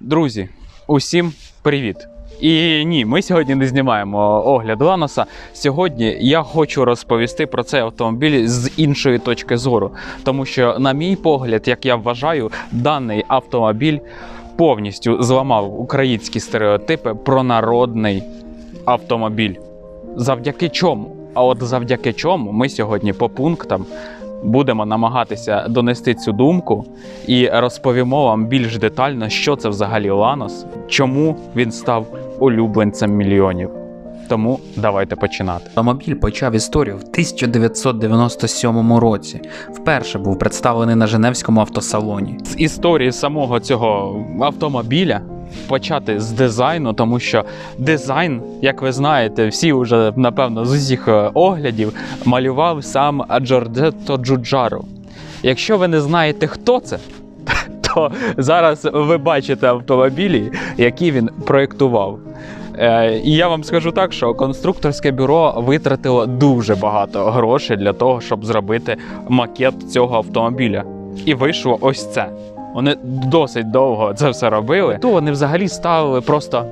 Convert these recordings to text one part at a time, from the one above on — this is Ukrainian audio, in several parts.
Друзі, усім привіт! І ні, ми сьогодні не знімаємо огляд Ланоса. Сьогодні я хочу розповісти про цей автомобіль з іншої точки зору, тому що, на мій погляд, як я вважаю, даний автомобіль повністю зламав українські стереотипи про народний автомобіль. Завдяки чому? А от завдяки чому ми сьогодні по пунктам будемо намагатися донести цю думку і розповімо вам більш детально, що це взагалі Ланос, чому він став улюбленцем мільйонів. Тому давайте починати. Автомобіль почав історію в 1997 році. Вперше був представлений на Женевському автосалоні. З історії самого цього автомобіля почати з дизайну, тому що дизайн, як ви знаєте, всі вже напевно з усіх е, оглядів малював сам Джорджетто Джуджаро. Якщо ви не знаєте, хто це, то зараз ви бачите автомобілі, які він проєктував. Е, І я вам скажу так, що конструкторське бюро витратило дуже багато грошей для того, щоб зробити макет цього автомобіля. І вийшло ось це. Вони досить довго це все робили. То вони взагалі ставили просто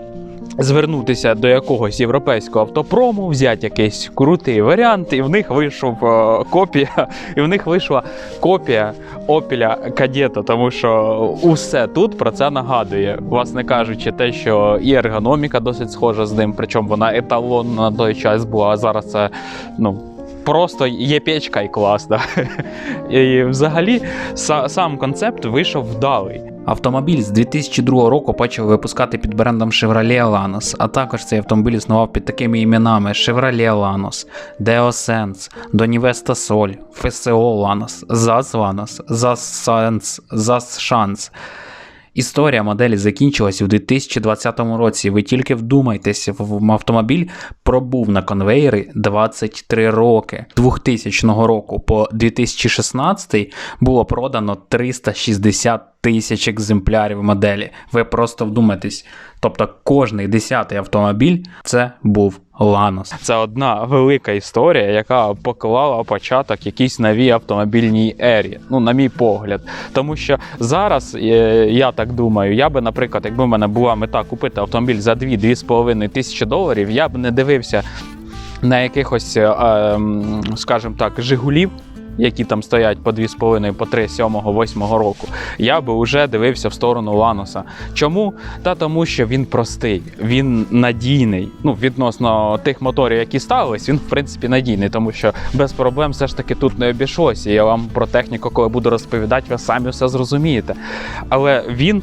звернутися до якогось європейського автопрому, взяти якийсь крутий варіант, і в них вийшов е, копія, і в них вийшла копія Опеля Кадета, тому що усе тут про це нагадує. Власне кажучи, те, що і ергономіка досить схожа з ним, причому вона еталонна на той час була, а зараз це ну. Просто є печка і класна. І взагалі са- сам концепт вийшов вдалий. Автомобіль з 2002 року почав випускати під брендом Chevrolet Lanos, а також цей автомобіль існував під такими іменами Chevrolet Lanos, Deo Sense, Donivesta Sol, FSO Lanos, ZAZ Lanos, ZAZ Sense, ZAZ Chance. Історія моделі закінчилась у 2020 році. Ви тільки вдумайтеся, в автомобіль пробув на конвейері 23 роки. 2000 року по 2016 було продано 360 тисяч екземплярів моделі. Ви просто вдумайтесь. Тобто кожний десятий автомобіль це був Ланос. Це одна велика історія, яка поклала початок якійсь новій автомобільній ері. Ну, на мій погляд. Тому що зараз, е, я так думаю, я би, наприклад, якби в мене була мета купити автомобіль за 2-2,5 тисячі доларів, я б не дивився на якихось, е, ем, скажімо так, Жигулів. Які там стоять по 2,5, по 3, 7, 8 року, я би вже дивився в сторону Ланоса. Чому? Та тому, що він простий, він надійний. Ну, відносно тих моторів, які ставились, він в принципі надійний, тому що без проблем все ж таки тут не обійшлося. Я вам про техніку, коли буду розповідати, ви самі все зрозумієте. Але він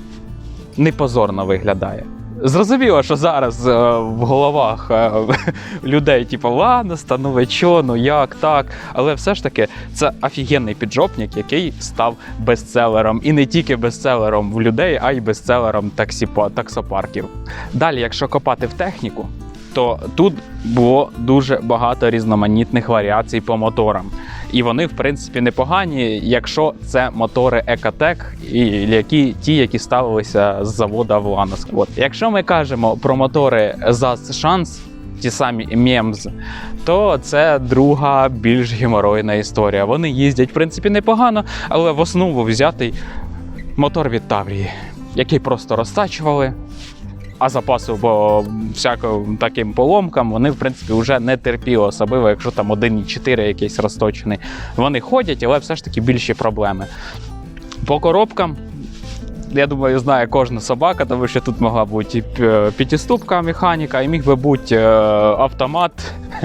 не позорно виглядає. Зрозуміло, що зараз е, в головах е, людей, типу, ладно, ви ну як так. Але все ж таки це офігенний піджопник, який став бестселером. І не тільки бестселером в людей, а й бестселером таксіпо- таксопарків. Далі, якщо копати в техніку, то тут було дуже багато різноманітних варіацій по моторам. І вони, в принципі, непогані, якщо це мотори Екотек, і які ті, які ставилися з завода в Ланос. От якщо ми кажемо про мотори ZAZ Шанс, ті самі MEMS, то це друга більш геморойна історія. Вони їздять, в принципі, непогано, але в основу взятий мотор від Таврії, який просто розтачували. А запасу по всяким таким поломкам вони, в принципі, вже не терпіли, особливо, якщо там 1,4 якийсь розточений. Вони ходять, але все ж таки більші проблеми. По коробкам, я думаю, знає кожна собака, тому що тут могла бути п'ятиступка механіка, і міг би бути е, автомат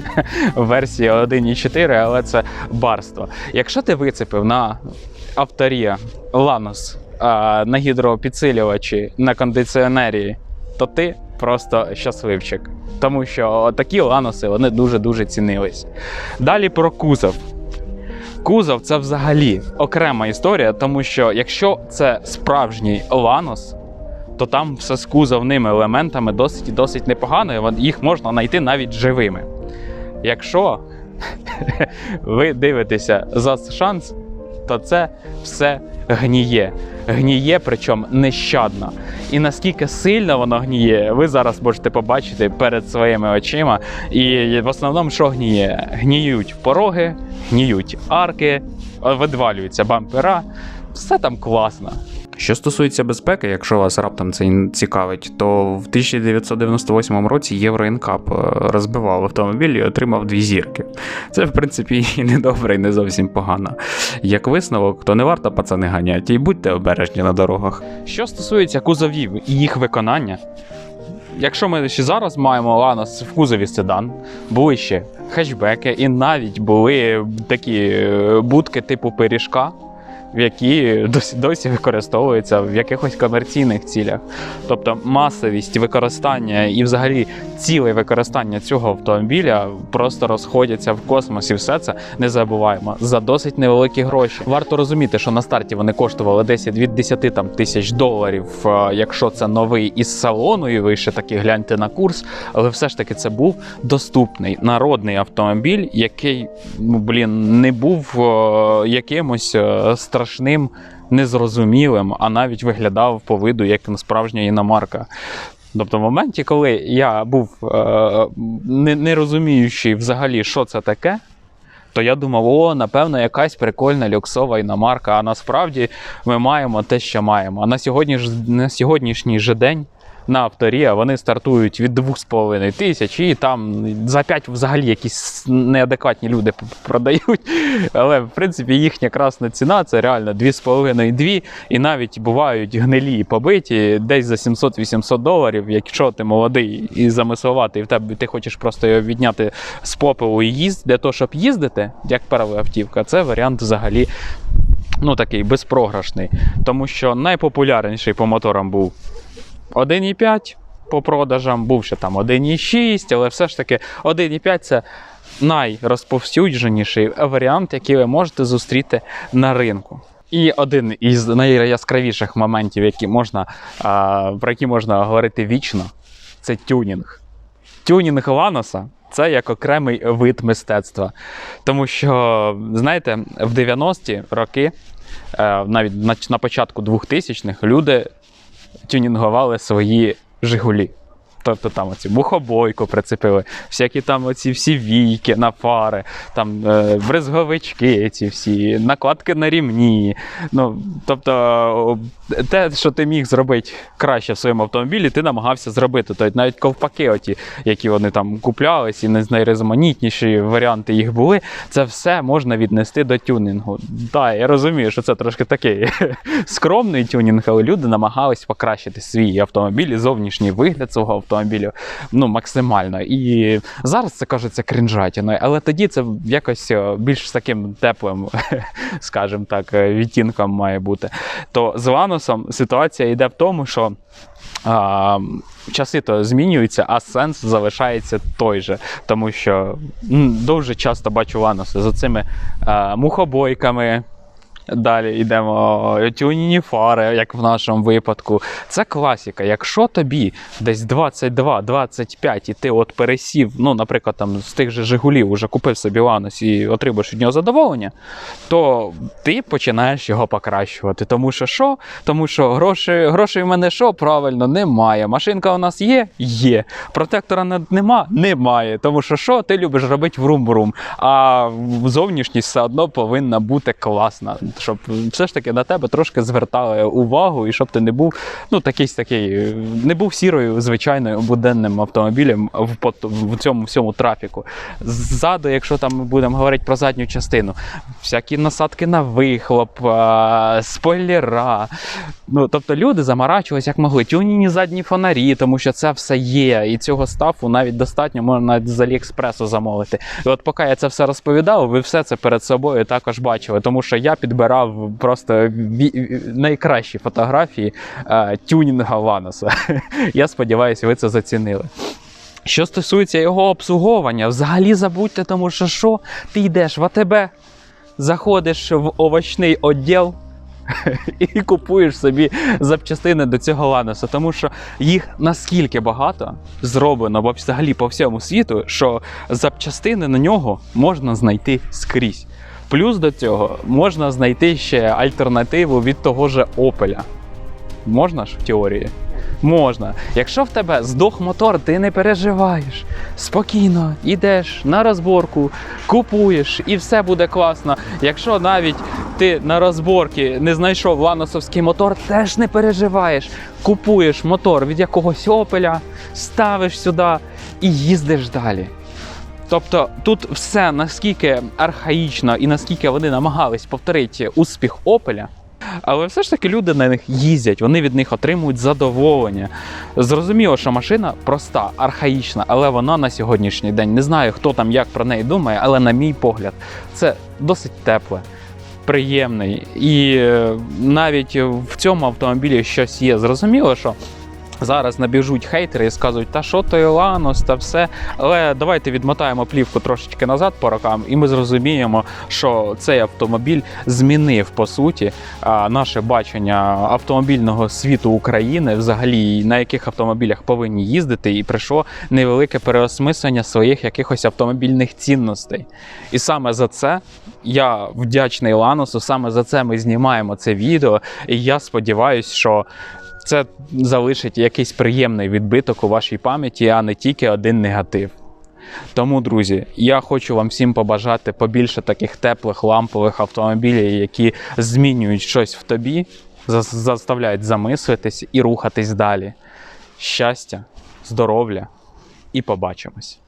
версії 1.4, але це барство. Якщо ти вицепив на авторія Ланос на гідропідсилювачі на кондиціонері, то ти просто щасливчик. Тому що такі ланоси вони дуже-дуже цінились. Далі про кузов. Кузов це взагалі окрема історія, тому що якщо це справжній ланос, то там все з кузовними елементами досить і досить непогано, і їх можна знайти навіть живими. Якщо ви дивитеся за шанс, то це все гніє. Гніє, причому нещадно. І наскільки сильно воно гніє, ви зараз можете побачити перед своїми очима. І в основному, що гніє? Гніють пороги, гніють арки, видвалюються бампера. Все там класно. Що стосується безпеки, якщо вас раптом це цікавить, то в 1998 році Євроінкап е, розбивав автомобіль і отримав дві зірки. Це, в принципі, і не добре, і не зовсім погано. Як висновок, то не варто пацани ганяти, і будьте обережні на дорогах. Що стосується кузовів і їх виконання, якщо ми ще зараз маємо Ланос в кузові седан, були ще хетчбеки, і навіть були такі е, будки типу пиріжка, які досі, досі використовуються в якихось комерційних цілях. Тобто масовість використання і взагалі ціле використання цього автомобіля просто розходяться в космос, і все це не забуваємо за досить невеликі гроші. Варто розуміти, що на старті вони коштували 10 від 10 там тисяч доларів, е, якщо це новий із салону, і ви ще таки гляньте на курс. Але все ж таки це був доступний народний автомобіль, який ну блін не був е, якимось е, страшним. Незрозумілим, а навіть виглядав по виду як справжня іномарка. Тобто, в моменті, коли я був е, не, не розуміючий взагалі, що це таке, то я думав, о, напевно, якась прикольна люксова іномарка. А насправді ми маємо те, що маємо. А на, сьогодні на сьогоднішній же день на авторія вони стартують від 2,5 тисяч, і там за 5 взагалі якісь неадекватні люди продають. Але в принципі їхня красна ціна це реально 2,5-2. І навіть бувають гнилі і побиті десь за 700-800 доларів, якщо ти молодий і замисловатий, і в тебе ти хочеш просто його відняти з попелу і їзд для того, щоб їздити, як перша автівка, це варіант взагалі. Ну, такий безпрограшний. Тому що найпопулярніший по моторам був 1,5 по продажам, був ще там 1,6, але все ж таки 1,5 це найрозповсюдженіший варіант, який ви можете зустріти на ринку. І один із найяскравіших моментів, які можна, про які можна говорити вічно, це тюнінг. Тюнінг Ланоса це як окремий вид мистецтва. Тому що, знаєте, в 90-ті роки, е, навіть на, початку 2000-х, люди тюнінгували свої Жигулі. Тобто там оці мухобойку прицепили, всякі там оці всі війки на фари, там е, брезговички, ці всі, накладки на рівні. Ну, тобто, те, що ти міг зробити краще в своєму автомобілі, ти намагався зробити. Тобто навіть ковпаки, оті, які вони там куплялись, і не найрізноманітніші варіанти їх були, це все можна віднести до тюнінгу. Так, я розумію, що це трошки такий скромний тюнінг, але люди намагались покращити свій автомобіль і зовнішній вигляд свого автомобілю ну, максимально. І зараз це кажеться крінжатіною, але тоді це якось е, більш таким теплим, скажімо так, е, відтінком має бути. То з Ланосом ситуація йде в тому, що. А, часи то змінюються, а сенс залишається той же. Тому що дуже часто бачу Ланоси з оцими а, мухобойками. Далі йдемо тюніні фари, як в нашому випадку. Це класіка. Якщо тобі десь 22-25 і ти от пересів, ну, наприклад, там з тих же Жигулів уже купив собі Ланос і отримаєш від нього задоволення, то ти починаєш його покращувати. Тому що що? Тому що грошей, грошей в мене що? Правильно, немає. Машинка у нас є? Є. Протектора нема? Немає. Тому що що? Ти любиш робити врум-врум. А зовнішність все одно повинна бути класна, щоб все ж таки на тебе трошки звертали увагу, і щоб ти не був ну, такий, такий, не був сірою звичайною буденним автомобілем в, в цьому всьому трафіку. Ззаду, якщо там ми будемо говорити про задню частину, всякі насадки на вихлоп, спойлера. Ну, тобто люди заморачувалися як могли. Тюніні задні фонарі, тому що це все є. І цього стафу навіть достатньо можна навіть з Аліекспресу замовити. І от поки я це все розповідав, ви все це перед собою також бачили, тому що я підбирав просто ві- найкращі фотографії е, тюнінга Ланоса. Я сподіваюся, ви це зацінили. Що стосується його обслуговування, взагалі забудьте, тому що що ти йдеш в АТБ, заходиш в овочний відділ і купуєш собі запчастини до цього ланоса, тому що їх наскільки багато зроблено взагалі по всьому світу, що запчастини на нього можна знайти скрізь. Плюс до цього можна знайти ще альтернативу від того же Опеля. Можна ж в теорії? Можна. Якщо в тебе здох мотор, ти не переживаєш. спокійно йдеш на розборку, купуєш і все буде класно. Якщо навіть ти на розборці не знайшов ланосовський мотор, теж не переживаєш. Купуєш мотор від якогось опеля, ставиш сюди і їздиш далі. Тобто тут все наскільки архаїчно і наскільки вони намагались повторити успіх Опеля. Але все ж таки люди на них їздять, вони від них отримують задоволення. Зрозуміло, що машина проста, архаїчна, але вона на сьогоднішній день не знаю, хто там як про неї думає, але на мій погляд, це досить тепле, приємний. І е, навіть в цьому автомобілі щось є. Зрозуміло, що зараз набіжуть хейтери і скажуть, та що той Ланос, та все. Але давайте відмотаємо плівку трошечки назад по рокам, і ми зрозуміємо, що цей автомобіль змінив по суті наше бачення автомобільного світу України, взагалі на яких автомобілях повинні їздити, і прийшло невелике переосмислення своїх якихось автомобільних цінностей. І саме за це я вдячний Ланосу, саме за це ми знімаємо це відео. І я сподіваюся, що це залишить якийсь приємний відбиток у вашій пам'яті, а не тільки один негатив. Тому, друзі, я хочу вам всім побажати побільше таких теплих лампових автомобілів, які змінюють щось в тобі, заставляють замислитись і рухатись далі. Щастя, здоров'я і побачимось!